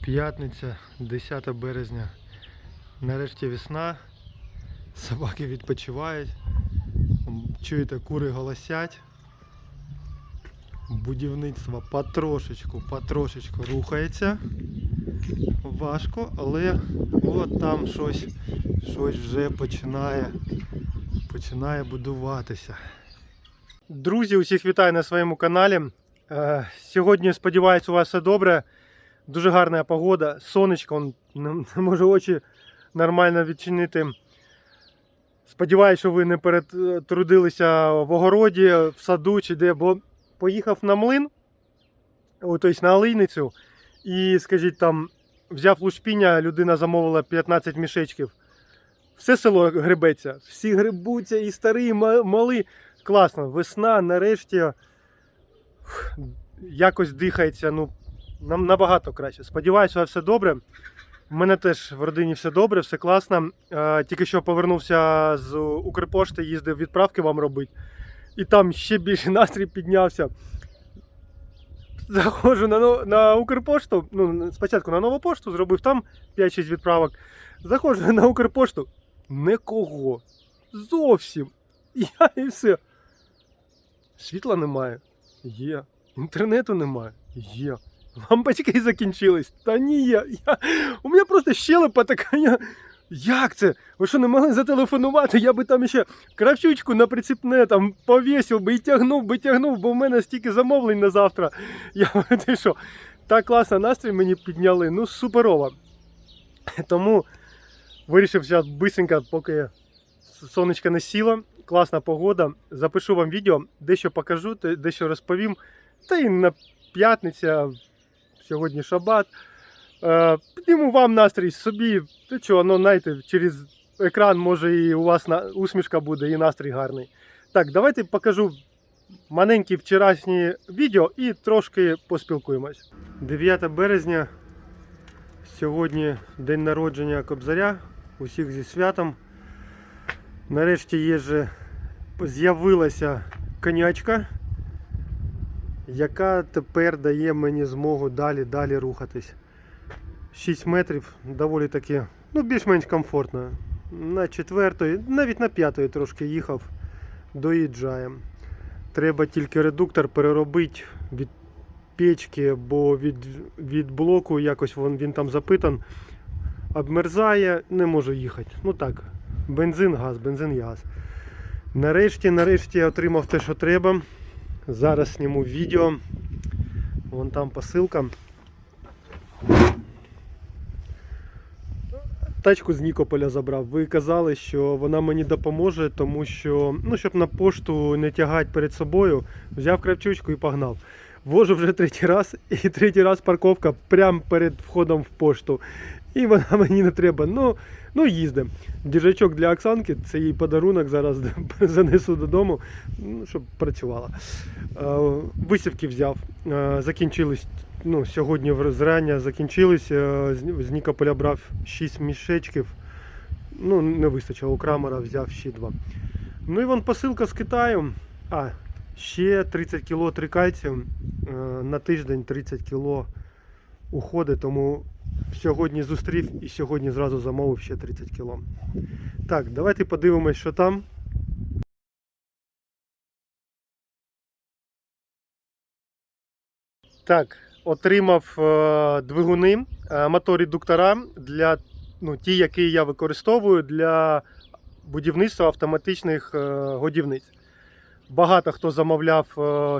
П'ятниця, 10 березня. Нарешті весна. Собаки відпочивають. Чуєте, кури голосять. Будівництво потрошечку, потрошечку рухається. Важко, але от там щось, щось вже починає, починає будуватися. Друзі, усіх вітаю на своєму каналі. Е, Сьогодні, сподіваюся, у вас все добре. Дуже гарна погода, сонечко, он не можу очі нормально відчинити. Сподіваюся, що ви не перетрудилися в огороді, в саду чи де, бо поїхав на млин, тобто на олійницю, і, скажіть, там взяв лушпіння, людина замовила 15 мішечків. Все село гребеться, всі грибуться, і старі, і ма- Класно, весна, нарешті якось дихається, ну, нам набагато краще. Сподіваюся, все добре. У мене теж в родині все добре, все класно. Е, Тільки що повернувся з Укрпошти, їздив відправки вам робити. І там ще більше настрій піднявся. Заходжу на, на Укрпошту. Ну, спочатку на нову пошту, зробив там 5-6 відправок. Заходжу на Укрпошту. Нікого. Зовсім. Я і все. Світла немає. Є. Інтернету немає. Є. Лампочки закінчились. Та ні, я, я... у мене просто щелепа така. Я... Як це? Ви що не могли зателефонувати? Я би там ще кравчучку на приціпне там повісив би і тягнув би тягнув, бо в мене стільки замовлень на завтра. Я ти що? Так класно настрій мені підняли. Ну, суперово. Тому вирішив зараз бисенько, поки сонечко не сіло. Класна погода. Запишу вам відео, дещо покажу, дещо розповім. Та й на п'ятниця, сьогодні шабат. Е, підніму вам настрій собі. Ти чого, ну знаєте, через екран може і у вас усмішка буде, і настрій гарний. Так, давайте покажу маленькі вчорашні відео і трошки поспілкуємось. 9 березня. Сьогодні день народження Кобзаря. Усіх зі святом. Нарешті є же з'явилася конячка, яка тепер дає мені змогу далі далі рухатись. 6 метрів доволі таки, ну більш-менш комфортно. На четвертої, навіть на п'ятої трошки їхав, доїжджає. Треба тільки редуктор переробити від печки, бо від, від блоку якось він, він там запитан. Обмерзає, не можу їхати. Ну так, бензин, газ, бензин газ. Нарешті, нарешті я отримав те, що треба. Зараз зніму відео. Вон там посилка. Тачку з Нікополя забрав. Ви казали, що вона мені допоможе, тому що, ну, щоб на пошту не тягати перед собою, взяв кравчучку і погнав. Вожу вже третій раз, і третій раз парковка прямо перед входом в пошту. І вона мені не треба. Ну, ну їздимо. Діжачок для Оксанки, це їй подарунок, зараз занесу додому, ну, щоб працювала. Е, Висівки взяв, е, закінчились. Ну, сьогодні зрання закінчились. е, З Нікополя брав 6 мішечків. Ну, не вистачило, у Крамера взяв ще 2. Ну і вон посилка з Китаю. А, ще 30 кг трикальців. На тиждень 30 кг уходить, тому сьогодні зустрів і сьогодні зразу замовив ще 30 кг. Так, давайте подивимось, що там. Так, отримав е, двигуни, е, моторедуктора для ну, ті, які я використовую для будівництва автоматичних е, годівниць. Багато хто замовляв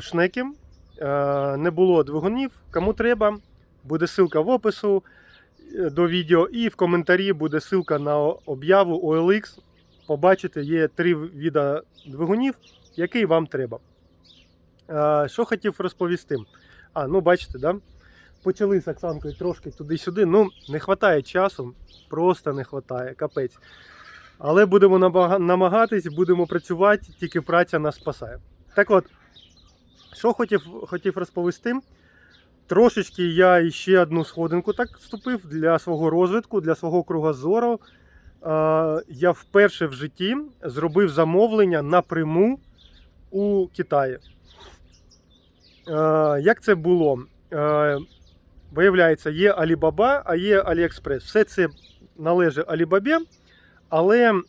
шнеки, не було двигунів. Кому треба, буде ссылка в опису е, до відео, і в коментарі буде ссылка на об'яву OLX. Побачите, є три вида двигунів, який вам треба. Що хотів розповісти? А, ну бачите, да? почали з Оксанкою трошки туди-сюди. Ну, не вистачає часу, просто не вистачає, капець. Але будемо намагатись, будемо працювати, тільки праця нас спасає. Так от, що хотів, хотів розповісти. Трошечки я ще одну сходинку так вступив для свого розвитку, для свого кругозору. Я вперше в житті зробив замовлення напряму у Китаї. Як це було? Виявляється, є Alibaba, а є AliExpress. Все це належить Alibaba, але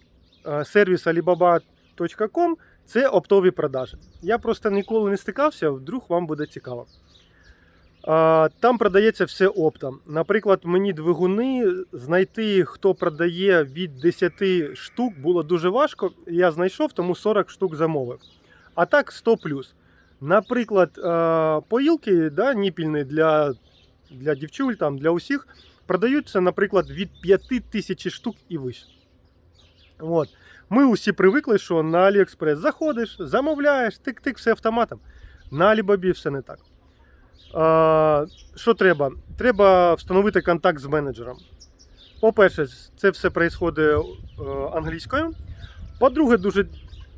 сервіс alibaba.com це оптові продажі. Я просто ніколи не стикався, вдруг вам буде цікаво. Там продається все оптом. Наприклад, мені двигуни знайти, хто продає від 10 штук, було дуже важко. Я знайшов, тому 40 штук замовив. А так 100 плюс. Наприклад, поїлки да, ніпільні для, для дівчуль, там, для усіх продаються, наприклад, від 5 тисяч штук і вище. От. Ми усі привикли, що на AliExpress заходиш, замовляєш, тик-тик, все автоматом. На Alibaba все не так. Що треба? Треба встановити контакт з менеджером. По-перше, це все відбувається е, англійською. По-друге, дуже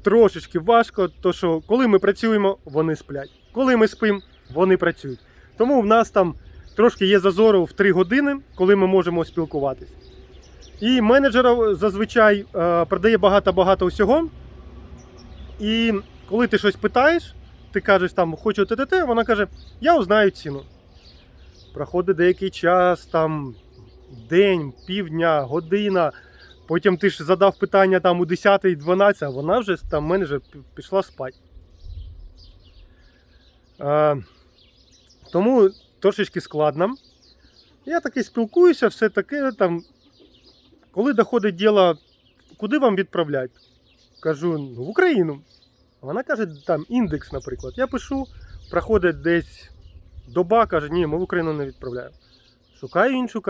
трошечки важко, то що коли ми працюємо, вони сплять. Коли ми спимо, вони працюють. Тому в нас там трошки є зазору в 3 години, коли ми можемо спілкуватись. І менеджер зазвичай е, продає багато-багато усього. І коли ти щось питаєш, ти кажеш там хочу ТТТ, вона каже, я узнаю ціну. Проходить деякий час, там день, півдня, година. Потім ти ж задав питання там у 10-12, а вона вже там менеджер пішла спати. Тому трошечки складно. Я таки спілкуюся, все таке там. Коли доходить діло, куди вам відправляти? Кажу, «Ну, в Україну. Вона каже, там індекс, наприклад. Я пишу, проходить десь доба, каже, ні, ми в Україну не відправляємо. Шукаю іншу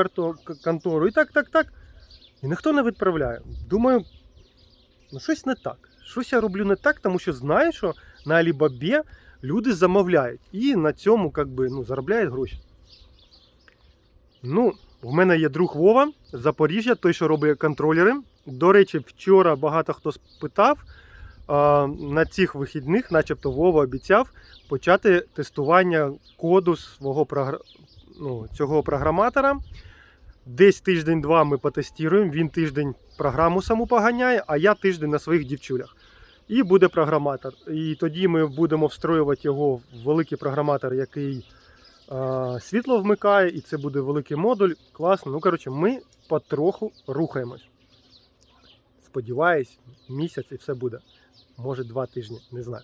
контору. І так, так, так. І ніхто не відправляє. Думаю, ну щось не так. Щось я роблю не так, тому що знаю, що на Алібабі люди замовляють і на цьому как би, ну, заробляють гроші. Ну, в мене є друг Вова з Запоріжжя, той, що робить контролери. До речі, вчора багато хто спитав. На цих вихідних, начебто, Вова обіцяв почати тестування коду свого ну, цього програматора. Десь тиждень-два ми потестуємо. Він тиждень програму саму поганяє, а я тиждень на своїх дівчулях. І буде програматор. І тоді ми будемо встроювати його в великий програматор, який а, світло вмикає, і це буде великий модуль. Класно. Ну, коротше, ми потроху рухаємось. Сподіваюсь, місяць і все буде. Може, два тижні, не знаю.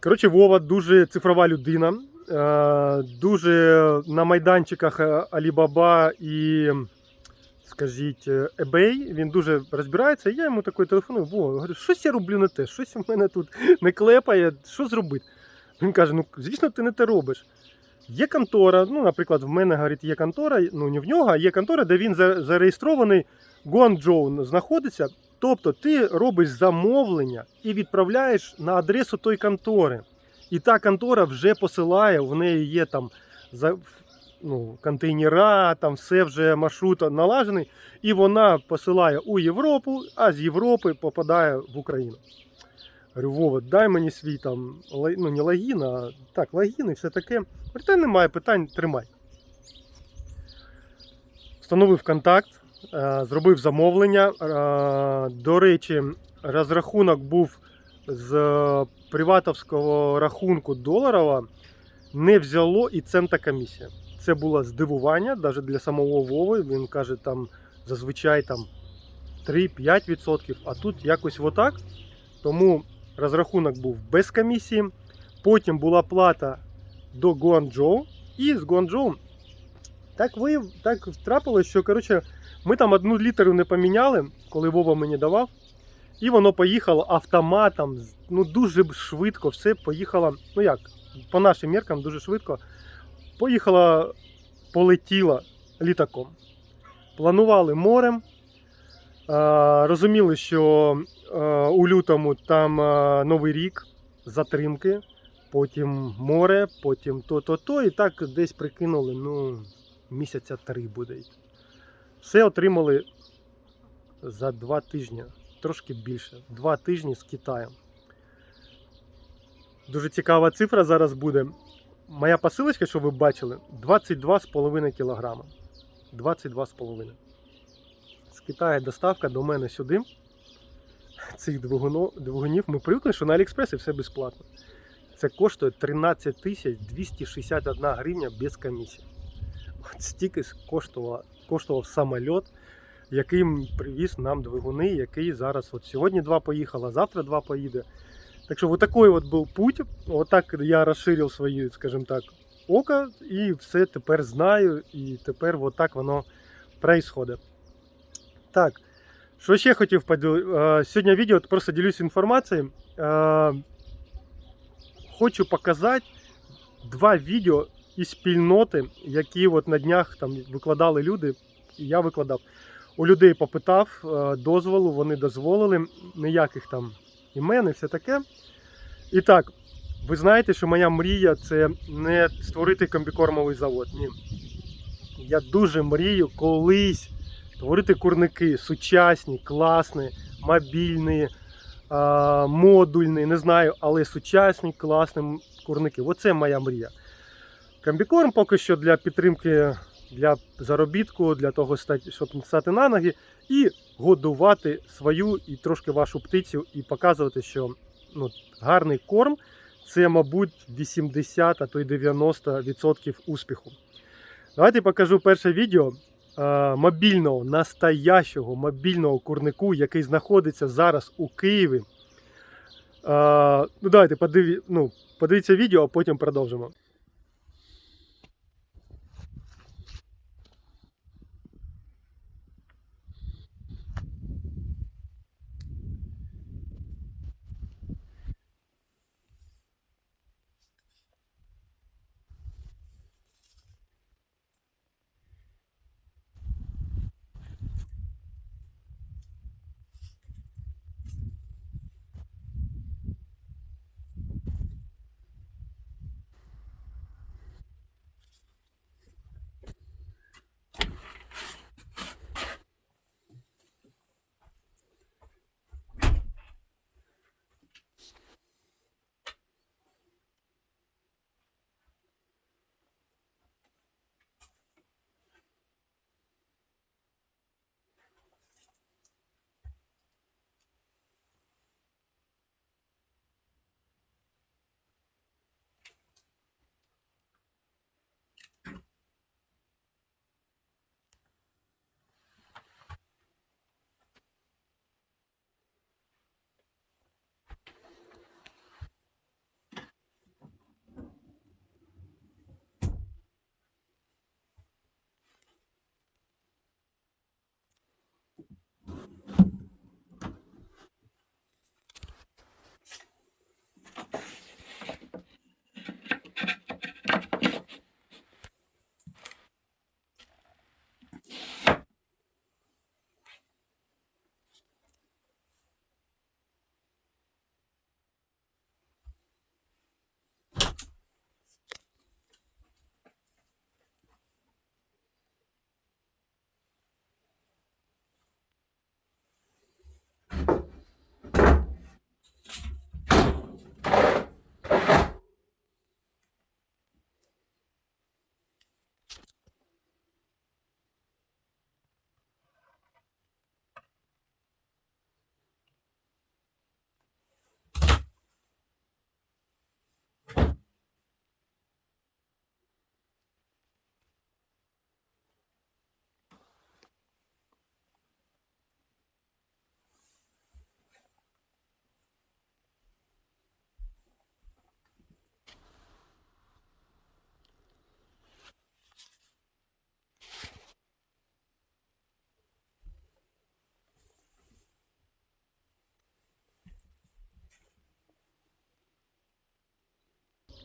Коротше, Вова дуже цифрова людина. е, Дуже на майданчиках е, Alibaba і, скажіть, е, eBay. Він дуже розбирається. Я йому такий телефоную, Вова, говорю, щось я роблю не те, щось у мене тут не клепає, що зробити? Він каже: ну, звісно, ти не те робиш. Є контора, ну, наприклад, в мене говорить, є контора, ну не в нього, а є контора, де він зареєстрований, Гуанчжоу знаходиться. Тобто ти робиш замовлення і відправляєш на адресу той контори. І та контора вже посилає, в неї є там ну, контейнера, там все вже маршрут налажений, і вона посилає у Європу, а з Європи попадає в Україну. Говорю, Вова, дай мені свій там, ну не логін, а так, логін і все таке. Та немає питань, тримай. Встановив контакт, зробив замовлення. Е, До речі, розрахунок був з е, приватовського рахунку доларова, не взяло і цента комісія. Це було здивування навіть для самого Вови. Він каже, там зазвичай там 3-5%, а тут якось отак. Тому розрахунок був без комісії. Потім була плата до Гуанчжоу. І з Гуанчжоу так ви так трапилось, що коротше, ми там одну літеру не поміняли, коли Вова мені давав. І воно поїхало автоматом. Ну дуже швидко все поїхало. Ну як, по нашим міркам дуже швидко. Поїхала, полетіла літаком. Планували морем. Розуміли, що у лютому там Новий рік, затримки, потім море, потім то-то-то. І так десь прикинули, ну, місяця три буде. Все отримали за два тижні, трошки більше. Два тижні з Китаєм. Дуже цікава цифра зараз буде. Моя посилочка, що ви бачили, 22,5 кг. 22,5. З Китаю доставка до мене сюди. Цих двигунів ми привикли, що на Аліекспресі все безплатно. Це коштує 13 261 гривня без комісії. Стільки коштував, коштував самольот, яким привіз нам двигуни, який зараз от сьогодні два поїхало, завтра два поїде. Так що вот такой був путь. Вот так я розширив свої, скажімо так, око і все тепер знаю, і тепер от так воно происходить. Так, що ще хотів поділити? Сьогодні відео просто ділюсь інформацією. Е, Хочу показати два відео із спільноти, які от на днях там викладали люди, і я викладав. У людей попитав е, дозволу, вони дозволили, ніяких там імен і все таке. І так, ви знаєте, що моя мрія це не створити комбікормовий завод. Ні. Я дуже мрію колись створити курники сучасні, класні, мобільні, модульні, не знаю, але сучасні, класні курники. Оце моя мрія. Комбікорм поки що для підтримки, для заробітку, для того, щоб стати на ноги, і годувати свою і трошки вашу птицю, і показувати, що ну, гарний корм це, мабуть, 80, а то й 90% успіху. Давайте покажу перше відео мобільного, настоящого мобільного курнику, який знаходиться зараз у Києві. Ну, давайте подиві, ну, подивіться відео, а потім продовжимо.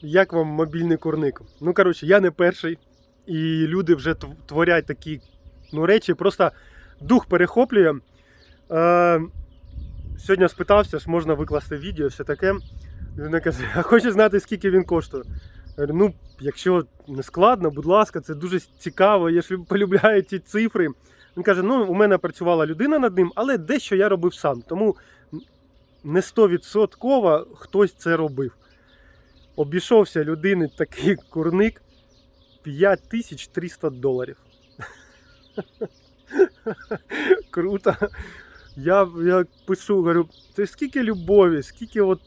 Як вам мобільний курник? Ну, коротше, я не перший. І люди вже тв- творять такі ну, речі, просто дух перехоплює. Е, сьогодні спитався, ж можна викласти відео, все таке. Людина каже, а хочу знати, скільки він коштує. Говорю, ну, якщо не складно, будь ласка, це дуже цікаво, я ж полюбляю ці цифри. Він каже: ну, у мене працювала людина над ним, але дещо я робив сам. Тому не 100% хтось це робив. Обійшовся людини такий курник 5300 доларів. Круто. Я, я пишу, говорю, це скільки любові, скільки от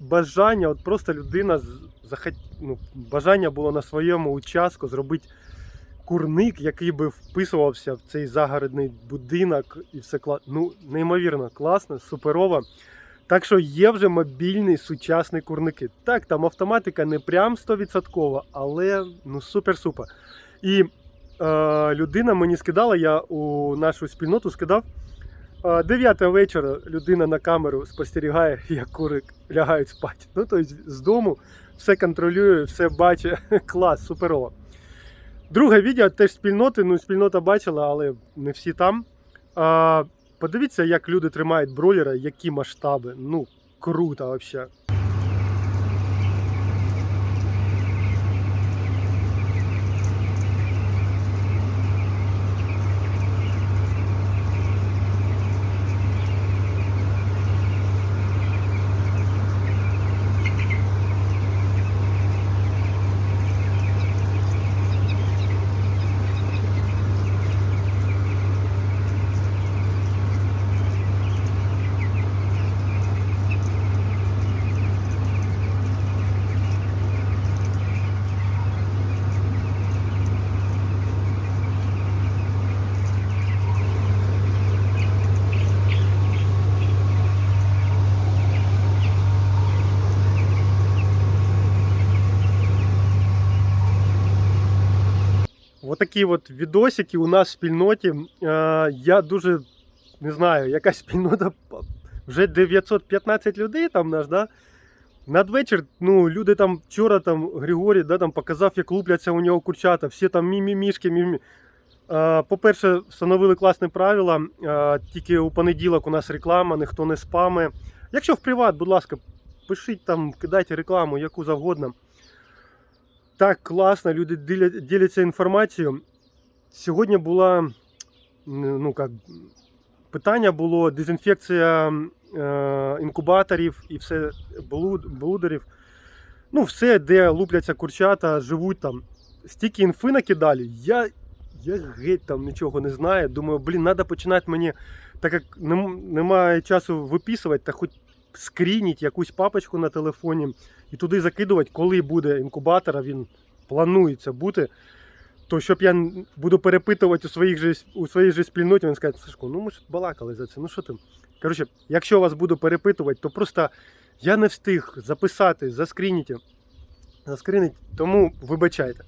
бажання, от просто людина захот... ну, бажання було на своєму участку зробити курник, який би вписувався в цей загородний будинок, і все кла... Ну, неймовірно класно, суперово. Так що є вже мобільні сучасні курники. Так, там автоматика не прям 100%, але ну супер-супер. І е, людина мені скидала, я у нашу спільноту скидав. Е, 9 вечора людина на камеру спостерігає, як кури лягають спати. Ну, тобто з дому все контролює, все бачить. Клас, суперово. Друге відео теж спільноти. Ну, спільнота бачила, але не всі там. Подивіться, як люди тримають бройлера, які масштаби. Ну, круто взагалі. Отакі от відосики у нас в спільноті. Е, я дуже не знаю, якась спільнота вже 915 людей там наш, да? Надвечір, ну, люди там вчора там Григорій да, там показав, як лупляться у нього курчата, всі там мімімішки, мімі. Е, По-перше, встановили класне правило. е, Тільки у понеділок у нас реклама, ніхто не спами. Якщо в приват, будь ласка, пишіть там, кидайте рекламу, яку завгодно. Так класно, люди діляться інформацією. Сьогодні була ну, як, питання було дезінфекція е, інкубаторів і все блуд, блудерів. Ну, все, де лупляться курчата, живуть там. Стільки інфи накидали. Я, я геть там нічого не знаю. Думаю, блін, треба починати мені, так як немає часу виписувати, та хоч скрініть якусь папочку на телефоні і туди закидувати, коли буде інкубатор, а він планується бути. То щоб я буду перепитувати у, своїх же, у своїй же спільноті, він скаже, Сашко, ну ми ж балакали за це. Ну що ти? Коротше, якщо вас буду перепитувати, то просто я не встиг записати, заскрініть, заскрініть, тому вибачайте.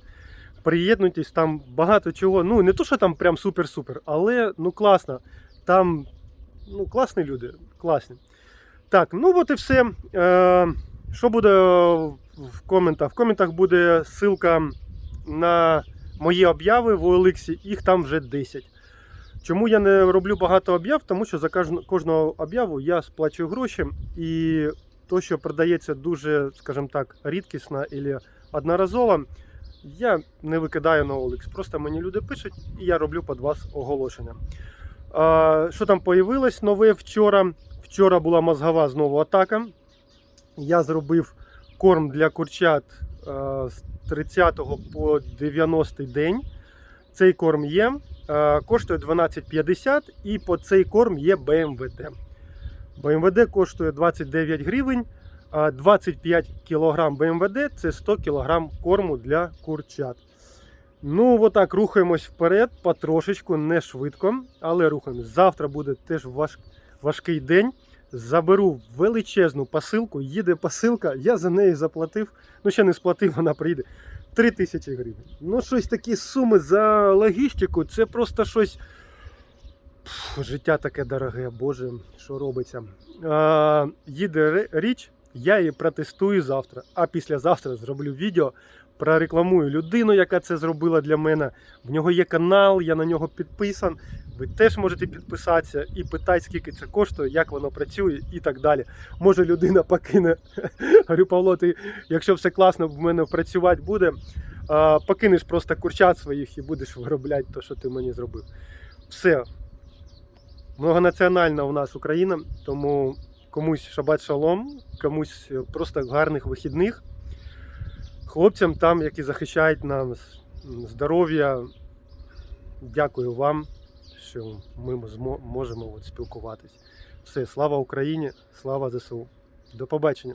Приєднуйтесь, там багато чого. Ну, не то, що там прям супер-супер, але ну класно. Там ну, класні люди, класні. Так, ну от і все. Е, що буде в коментах? В коментах буде ссылка на мої обяви в OLX, їх там вже 10. Чому я не роблю багато об'яв? Тому що за кожного об'яву я сплачую гроші, і то, що продається дуже, скажімо так, рідкісно або одноразово, я не викидаю на OLX. Просто мені люди пишуть, і я роблю під вас оголошення. Що там появилось нове вчора? Вчора була мозгова знову атака. Я зробив корм для курчат е, з 30 по 90 день. Цей корм є. е, Коштує 12,50 і по цей корм є БМВД. БМВД коштує 29 гривень, а 25 кг БМВД це 100 кг корму для курчат. Ну, отак рухаємось вперед, потрошечку, не швидко, але рухаємось. Завтра буде теж важ, важкий день. Заберу величезну посилку, їде посилка, я за неї заплатив. Ну, ще не сплатив, вона прийде. 3 тисячі гривень. Ну, щось такі суми за логістику, це просто щось. Пф, життя таке дороге, Боже, що робиться. А, їде річ, я її протестую завтра, а післязавтра зроблю відео, прорекламую людину, яка це зробила для мене. В нього є канал, я на нього підписан. Ви теж можете підписатися і питати, скільки це коштує, як воно працює і так далі. Може людина покине. Говорю, Павло, ти, якщо все класно в мене працювати буде, покинеш просто курчат своїх і будеш виробляти те, що ти мені зробив. Все. Многонаціональна у нас Україна, тому комусь шабат шалом, комусь просто гарних вихідних. Хлопцям там, які захищають нам здоров'я, дякую вам, що ми можемо от спілкуватись. Все, слава Україні, слава ЗСУ. До побачення.